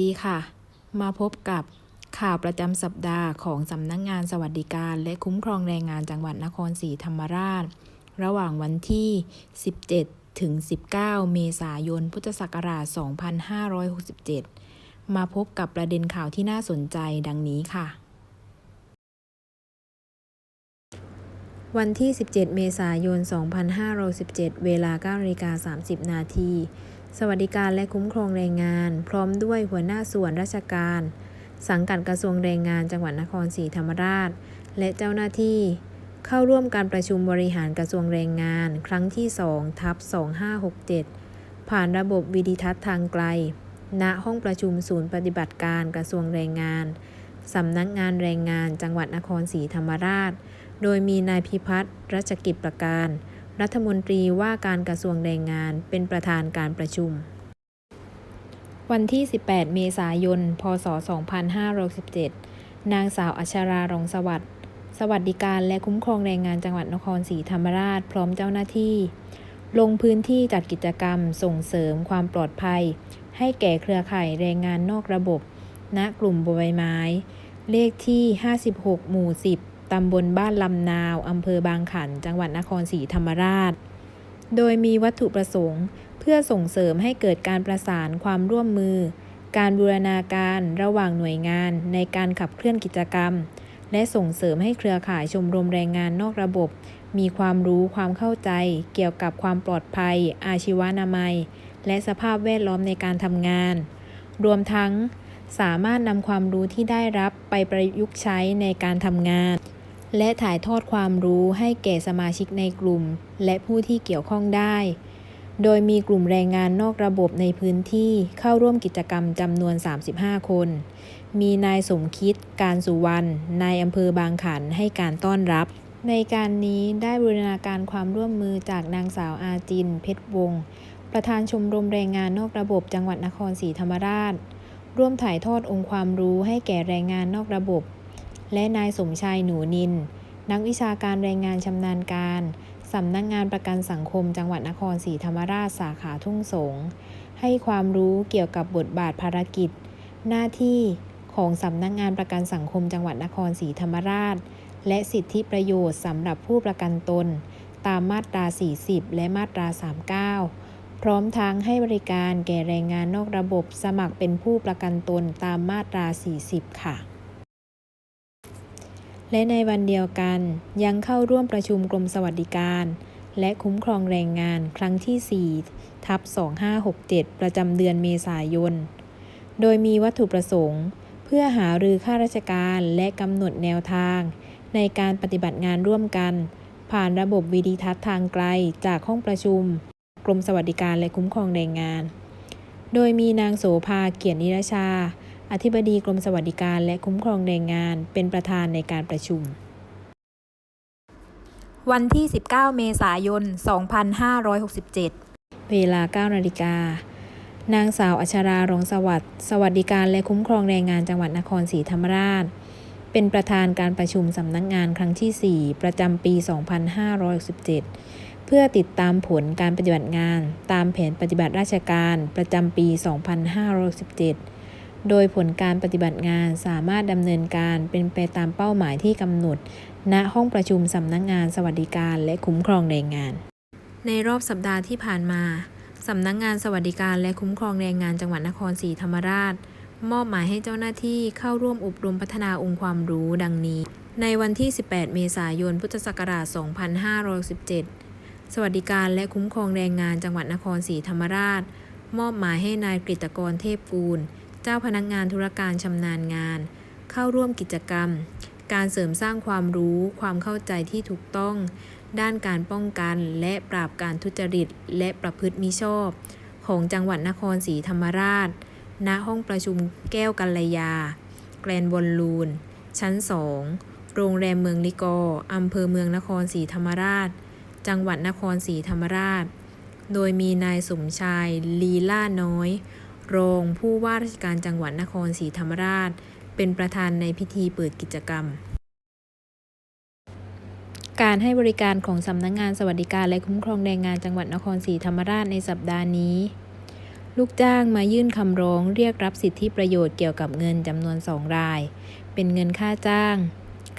ดีค่ะ มาพบกับข่าวประจำสัปดาห์ของสำนักงงานสวัสดิการ และคุ้มครองแรงงานจังหวัดนครศรีธรรมราช ระหว่างวันที่ 17 ถึง 19 เมษายน พุทธศักราช 2567 มาพบกับประเด็นข่าวที่น่าสนใจดังนี้ค่ะ วันที่ 17 เมษายน 2517 เวลา9นาฬิกา30 นาที สวัสดิการและคุ้มครองแรงงาน พร้อมด้วยหัวหน้าส่วนราชการ สังกัดกระทรวงแรงงานจังหวัดนครศรีธรรมราช และเจ้าหน้าที่ เข้าร่วมการประชุมบริหารกระทรวงแรงงาน ครั้งที่2ทับ2567 ผ่านระบบวิดิทัศน์ทางไกล ณห้องประชุมศูนย์ปฏิบัติการกระทรวงแรงงานสำนักงานแรงงานจังหวัดนครศรีธรรมราช โดยมีนายพิพัฒน์รัชกิจประการ รัฐมนตรีว่าการกระทรวงแรงงานเป็นประธานการประชุม วันที่ 18 เมษายน พศ 2567 นางสาวอัชรารองสวัสดิ์ สวัสดิการและคุ้มครองแรงงานจังหวัดนครศรีธรรมราชพร้อมเจ้าหน้าที่ ลงพื้นที่จัดกิจกรรมส่งเสริมความปลอดภัย ให้แก่เครือข่ายแรงงานนอกระบบ ณกลุ่มบใบไม้ เลขที่ 56 หมู่ 10 ตำบลบ้านลำนาว อำเภอบางขัน จังหวัดนครศรีธรรมราช โดยมีวัตถุประสงค์ เพื่อส่งเสริมให้เกิดการประสานความร่วมมือ การบูรณาการระหว่างหน่วยงานในการขับเคลื่อนกิจกรรม และส่งเสริมให้เครือข่ายชมรมแรงงานนอกระบบ มีความรู้ความเข้าใจ เกี่ยวกับความปลอดภัย อาชีวนามัย และสภาพแวดล้อมในการทำงาน รวมทั้งสามารถนำความรู้ที่ได้รับไปประยุกต์ใช้ในการทำงาน และถ่ายทอดความรู้ให้แก่สมาชิกในกลุ่ม และผู้ที่เกี่ยวข้องได้ โดยมีกลุ่มแรงงานนอกระบบในพื้นที่เข้าร่วมกิจกรรมจำนวน 35 คน มีนายสมคิด การสุวรรณ นายอำเภอบางขันให้การต้อนรับ ในการนี้ได้บูรณาการความร่วมมือจากนางสาวอาจิน เพชรวงศ์ ประธานชมรมแรงงานนอกระบบจังหวัดนครศรีธรรมราช ร่วมถ่ายทอดองค์ความรู้ให้แก่แรงงานนอกระบบ และนายสมชายหนูนิน นักวิชาการแรงงานชำนาญการ สำนักงานประกันสังคมจังหวัดนครศรีธรรมราชสาขาทุ่งสง ให้ความรู้เกี่ยวกับบทบาทภารกิจ หน้าที่ของสำนักงานประกันสังคมจังหวัดนครศรีธรรมราช และสิทธิประโยชน์สำหรับผู้ประกันตน ตามมาตรา 40 และมาตรา 39 พร้อมทั้งให้บริการแก่แรงงานนอกระบบสมัครเป็นผู้ประกันตนตามมาตรา 40 ค่ะ และในวันเดียวกันยังเข้าร่วมประชุมกรมสวัสดิการ และคุ้มครองแรงงานครั้งที่ 4 ทับ 2567 ประจำเดือนเมษายน โดยมีวัตถุประสงค์ เพื่อหารือข้าราชการและกำหนดแนวทาง ในการปฏิบัติงานร่วมกัน ผ่านระบบวิดีทัศน์ทางไกลจากห้องประชุม กรมสวัสดิการและคุ้มครองแรงงาน โดยมีนางโสภาเกียรตินิรชา อธิบดีกรมสวัสดิการและคุ้มครองแรงงาน เป็นประธานในการประชุม วันที่ 19 เมษายน 2567 เวลา 9 นาฬิกานางสาวอัชรารองสวัสดิ์สวัสดิการและคุ้มครองแรงงานจังหวัดนครศรีธรรมราช เป็นประธานการประชุมสำนักงงานครั้งที่ 4 ประจำปี 2567 เพื่อติดตามผลการปฏิบัติงาน ตามแผนปฏิบัติราชการประจำปี 2517 โดยผลการปฏิบัติงานสามารถดำเนินการเป็นไปตามเป้าหมายที่กำหนด ณ ห้องประชุมสำนักงานสวัสดิการและคุ้มครองแรงงาน ในรอบสัปดาห์ที่ผ่านมาสำนักงานสวัสดิการและคุ้มครองแรงงานจังหวัดนครศรีธรรมราช มอบหมายให้เจ้าหน้าที่เข้าร่วมอบรมพัฒนาองค์ความรู้ดังนี้ ในวันที่ 18 เมษายน พุทธศักราช 2517 สวัสดิการและคุ้มครองแรงงานจังหวัดนครศรีธรรมราช มอบหมายให้นายกฤตกรเทพกูล เจ้าพนักงานธุรการชำนาญงาน เข้าร่วมกิจกรรม การเสริมสร้างความรู้ ความเข้าใจที่ถูกต้อง ด้านการป้องกันและปราบการทุจริต และประพฤติมิชอบ ของจังหวัดนครศรีธรรมราช ณ ห้องประชุมแก้วกัลยา แกรนบอลลูน ชั้น2โรงแรมเมืองลิกออำเภอเมืองนครศรีธรรมราช จังหวัดนครศรีธรรมราช โดยมีนายสมชายลีล่าน้อย รองผู้ว่าราชการจังหวัดนครศรีธรรมราช เป็นประธานในพิธีเปิดกิจกรรม การให้บริการของสำนักงงานสวัสดิการและคุ้มครองแรงงานจังหวัดนครศรีธรรมราชในสัปดาห์นี้ ลูกจ้างมายื่นคำร้องเรียกรับสิทธิประโยชน์เกี่ยวกับเงินจำนวนสองราย เป็นเงินค่าจ้าง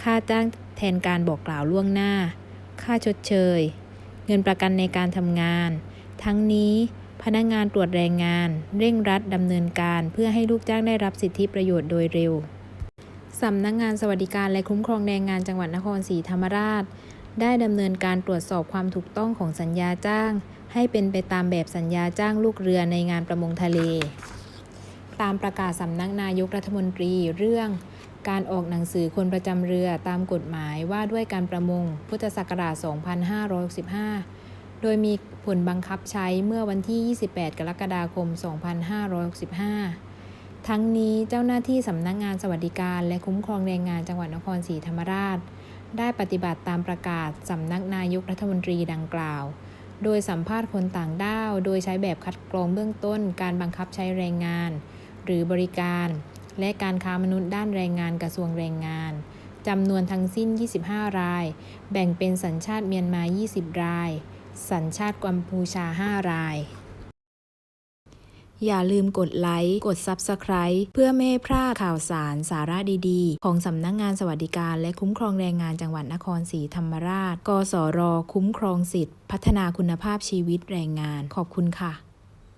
ค่าจ้างแทนการบอกกล่าวล่วงหน้า ค่าชดเชย เงินประกันในการทำงาน ทั้งนี้ พนักงานตรวจแรงงาน เร่งรัดดำเนินการ เพื่อให้ลูกจ้างได้รับสิทธิประโยชน์โดยเร็วสำนักงานสวัสดิการและคุ้มครองแรงงานจังหวัดนครศรีธรรมราช ได้ดำเนินการตรวจสอบความถูกต้องของสัญญาจ้าง ให้เป็นไปตามแบบสัญญาจ้างลูกเรือในงานประมงทะเล ตามประกาศสำนักนายกรัฐมนตรีเรื่อง การออกหนังสือคนประจำเรือตามกฎหมายว่าด้วยการประมง พุทธศักราช 2565 โดยมีผลบังคับใช้เมื่อวันที่ 28 กรกฎาคม 2565 ทั้งนี้เจ้าหน้าที่สำนักงานสวัสดิการและคุ้มครองแรงงานจังหวัดนครศรีธรรมราช ได้ปฏิบัติตามประกาศสำนักนายกรัฐมนตรีดังกล่าว โดยสัมภาษณ์คนต่างด้าว โดยใช้แบบคัดกรองเบื้องต้น การบังคับใช้แรงงาน หรือบริการ และการค้ามนุษย์ด้านแรงงานกระทรวงแรงงานจำนวนทั้งสิ้น 25 ราย แบ่งเป็นสัญชาติเมียนมา 20 ราย สัญชาติกัมพูชา 5 ราย อย่าลืมกดไลค์ กด Subscribe เพื่อไม่ให้พลาดข่าวสารสาระดีๆ ของสำนักงานสวัสดิการและคุ้มครองแรงงานจังหวัดนครศรีธรรมราช กสร คุ้มครองสิทธิพัฒนาคุณภาพชีวิตแรงงาน ขอบคุณค่ะ